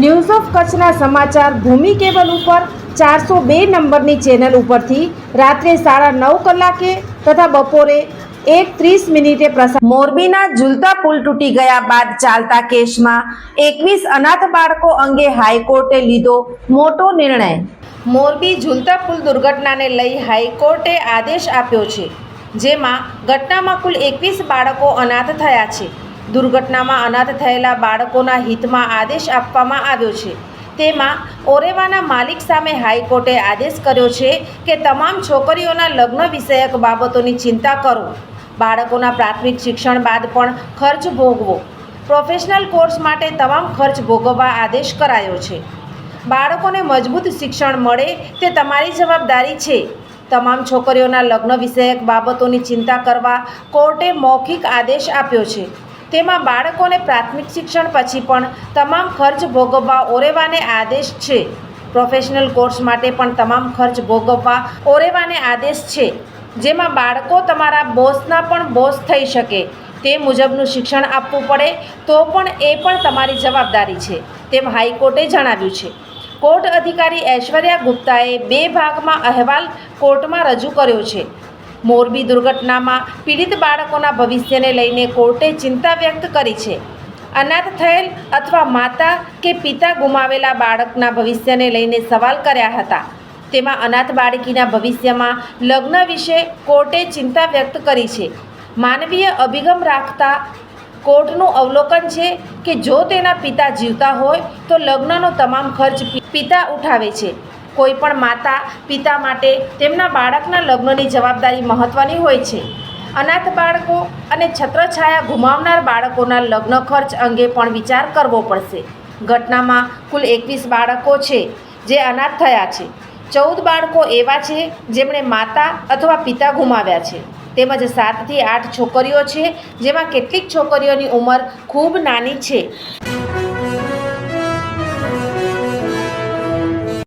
news of કચ્છના સમાચાર ભૂમિ cable ઉપર ચારસો બે નંબરની ચેનલ ઉપરથી રાત્રે સાડા નવ કલાકે તથા બપોરે એક ત્રીસ મિનિટે પ્રસાર મોરબીના ઝૂલતા પુલ તૂટી ગયા બાદ ચાલતા કેસમાં એકવીસ અનાથ બાળકો અંગે હાઈકોર્ટે લીધો મોટો નિર્ણય. મોરબી ઝૂલતા પુલ દુર્ઘટનાને લઈ હાઈકોર્ટે આદેશ આપ્યો છે, જેમાં ઘટનામાં કુલ એકવીસ બાળકો અનાથ થયા છે. દુર્ઘટનામાં અનાથ થયેલા બાળકોના હિતમાં આદેશ આપવામાં આવ્યો છે. તેમાં ઓરેવાના માલિક સામે હાઈકોર્ટે આદેશ કર્યો છે કે તમામ છોકરીઓના લગ્ન વિષયક બાબતોની ચિંતા કરો. બાળકોના પ્રાથમિક શિક્ષણ બાદ પણ ખર્ચ ભોગવો. પ્રોફેશનલ કોર્સ માટે તમામ ખર્ચ ભોગવવા આદેશ કરાયો છે. બાળકોને મજબૂત શિક્ષણ મળે તે તમારી જવાબદારી છે. તમામ છોકરીઓના લગ્ન વિષયક બાબતોની ચિંતા કરવા કોર્ટે મૌખિક આદેશ આપ્યો છે. તેમાં બાળકોને પ્રાથમિક શિક્ષણ પછી પણ તમામ ખર્ચ ભોગવવા ઓરેવાને આદેશ છે. પ્રોફેશનલ કોર્સ માટે પણ તમામ ખર્ચ ભોગવવા ઓરેવાને આદેશ છે. જેમાં બાળકો તમારા બોસના પણ બોસ થઈ શકે. તે મુજબનું શિક્ષણ આપવું પડે તો પણ એ પણ તમારી જવાબદારી છે, તેમ હાઈકોર્ટે જણાવ્યું છે. કોર્ટ અધિકારી ઐશ્વર્યા ગુપ્તાએ બે ભાગમાં અહેવાલ કોર્ટમાં રજૂ કર્યો છે. મોરબી દુર્ઘટનામાં પીડિત બાળકોના ભવિષ્યને લઈને કોર્ટે ચિંતા વ્યક્ત કરી છે. અનાથ થયેલ અથવા માતા કે પિતા ગુમાવેલા બાળકના ભવિષ્યને લઈને સવાલ કર્યા હતા. તેમાં અનાથ બાળકીના ભવિષ્યમાં લગ્ન વિશે કોર્ટે ચિંતા વ્યક્ત કરી છે. માનવીય અભિગમ રાખતા કોર્ટનું અવલોકન છે કે જો તેના પિતા જીવતા હોય તો લગ્નનો તમામ ખર્ચ પિતા ઉઠાવે છે. કોઈ પણ માતા, પિતા માટે તેમના બાળકના લગ્નની જવાબદારી મહત્ત્વની હોય છે. અનાથ બાળકો અને છત્રછાયા ગુમાવનાર બાળકોના લગ્ન ખર્ચ અંગે પણ વિચાર કરવો પડશે. ઘટનામાં કુલ એકવીસ બાળકો છે, જે અનાથ થયા છે. ચૌદ બાળકો એવા છે, જેમણે માતા અથવા પિતા ગુમાવ્યા છે. તેમજ સાતથી આઠ છોકરીઓ છે, જેમાં કેટલીક છોકરીઓની ઉંમર ખૂબ નાની છે.